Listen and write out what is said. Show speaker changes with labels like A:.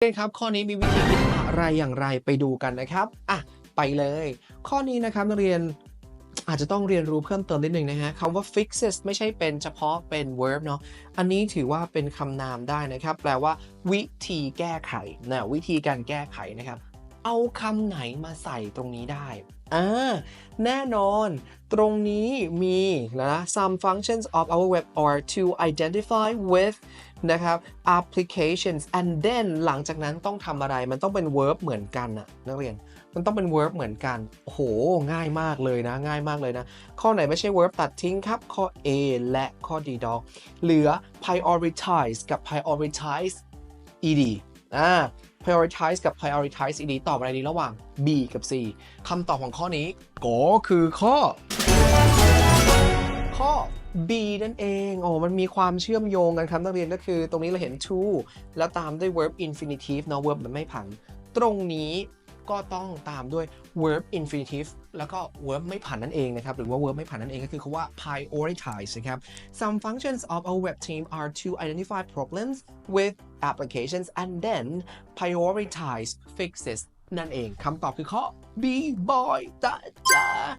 A: เรียนครับ ข้อนี้มีวิธีคิดอะไรอย่างไรไปดูกันนะครับอะไปเลย ข้อนี้นะครับนักเรียนอาจจะต้องเรียนรู้เพิ่มเติมนิดนึงนะฮะคำว่า fixes ไม่ใช่เป็นเฉพาะเป็น verb เนาะอันนี้ถือว่าเป็นคำนามได้นะครับ แปลว่า วิธีแก้ไขนะวิธีการแก้ไขนะครับ เอาคำไหนมาใส่ตรงนี้ได้อ่า แน่นอน ตรงนี้มีนะ some functions of our web are to identify with นะครับ applications and then หลังจากนั้นต้องทำอะไร มันต้องเป็น verb เหมือนกันนะนักเรียน มันต้องเป็น verb เหมือนกัน โอ้โห ง่ายมากเลยนะ ง่ายมากเลยนะ ข้อไหนไม่ใช่ verb ตัดทิ้งครับ ข้อ A และข้อ D ดอกเหลือ prioritize กับ prioritize ed อ่า prioritize กับ prioritize ed ตอบอะไรดีระหว่าง B กับ C คำตอบของข้อนี้ก็คือข้อ ข้อ B นั่นเอง โอ้ มันมีความเชื่อมโยงกันครับนักเรียนก็คือ ตรงนี้เราเห็น to แล้วตามด้วย verb infinitive เนาะ verb มันไม่ผัน ตรงนี้ ก็ต้องตามด้วย verb infinitive แล้วก็ verb ไม่ผันนั่นเองนะครับ หรือว่า verb ไม่ผันนั่นเองก็คือคำว่า prioritize นะครับ Some functions of our web team are to identify problems with applications and then prioritize fixes นั่นเองคำตอบคือข้อ B boy จ้าจ้า